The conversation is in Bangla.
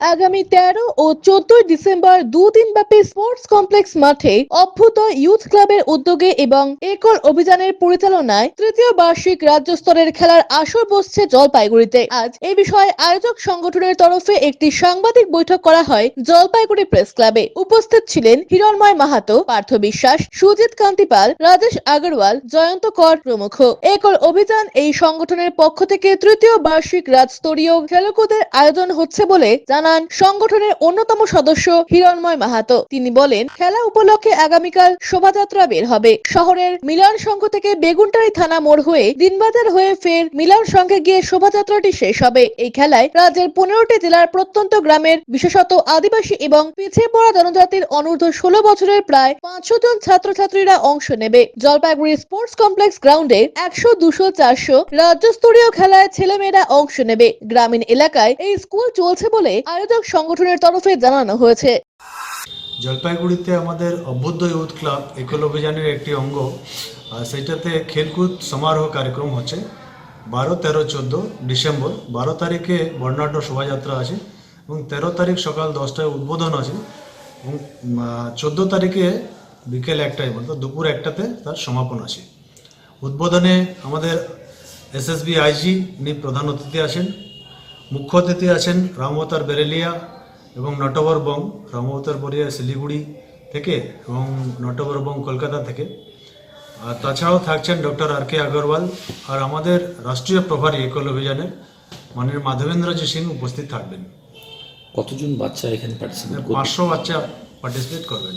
আগামী তেরো ও চোদ্দই ডিসেম্বর দুদিন ব্যাপী স্পোর্টস কমপ্লেক্স মাঠে অভ্যুদয় ইউথ ক্লাবের উদ্যোগে এবং একল অভিযানের পরিচালনায় তৃতীয় বার্ষিক রাজ্য স্তরের খেলার আসর বসছে জলপাইগুড়িতে। আজ এই বিষয়ে আয়োজক সংগঠনের তরফে একটি সাংবাদিক বৈঠক করা হয় জলপাইগুড়ি প্রেস ক্লাবে। উপস্থিত ছিলেন হিরণময় মাহাতো, পার্থ বিশ্বাস, সুজিত কান্তি পাল রাজেশ আগরওয়াল, জয়ন্ত কর প্রমুখ। একল অভিযান এই সংগঠনের পক্ষ থেকে তৃতীয় বার্ষিক রাজস্তরীয় খেলকুদের আয়োজন হচ্ছে বলে জানান সংগঠনের অন্যতম সদস্য হিরণময় মাহাতো। তিনি বলেন, খেলা উপলক্ষে আগামীকাল শোভাযাত্রা বের হবে। শহরের মিলন সংঘ থেকে বেগুনটারি থানা মোড় হয়ে দিনবাজার হয়ে ফের মিলন সংঘে গিয়ে শোভাযাত্রাটি শেষ হবে। এই খেলায় রাজ্যের পনেরোটি জেলার প্রত্যন্ত গ্রামের বিশেষত আদিবাসী এবং পিছিয়ে পড়া জনজাতির অনূর্ধ্ব ষোলো বছরের প্রায় পাঁচশো জন ছাত্রছাত্রীরা অংশ নেবে। জলপাইগুড়ি স্পোর্টস কমপ্লেক্স গ্রাউন্ডে একশো দুশো চারশো রাজ্যস্তরীয় খেলায় ছেলেমেয়েরা অংশ নেবে। গ্রামীণ এলাকায় এই স্কুল চলছে বলে আয়োজক সংগঠনের তরফে জানানো হয়েছে। জলপাইগুড়িতে আমাদের অভ্যুদয় ইউথ ক্লাব একল অভিযানের একটি অঙ্গ আর সেইটাতে খেলকুদ সমারোহ কার্যক্রম হচ্ছে বারো, তেরো, চোদ্দ ডিসেম্বর। বারো তারিখে বর্ণাঢ্য শোভাযাত্রা আছে এবং তেরো তারিখ সকাল দশটায় উদ্বোধন আছে এবং চোদ্দ তারিখে বিকেল একটায় বলতো দুপুর একটাতে তার সমাপন আছে। উদ্বোধনে আমাদের এসএসবি আইজি, উনি প্রধান অতিথি আছেন। মুখ্য অতিথি আছেন রামবতার বেরেলিয়া এবং নটবর বং রামবতার বরিয়া শিলিগুড়ি থেকে এবং নটবর বং কলকাতা থেকে। আর তাছাড়াও থাকছেন ডক্টর আর কে আগরওয়াল আর আমাদের রাষ্ট্রীয় প্রভারী একল অভিযানের মাননীয় মাধবেন্দ্রজি সিং উপস্থিত থাকবেন। কতজন বাচ্চা এখানে পার্টিসিপেট পাঁচশো বাচ্চা পার্টিসিপেট করবেন।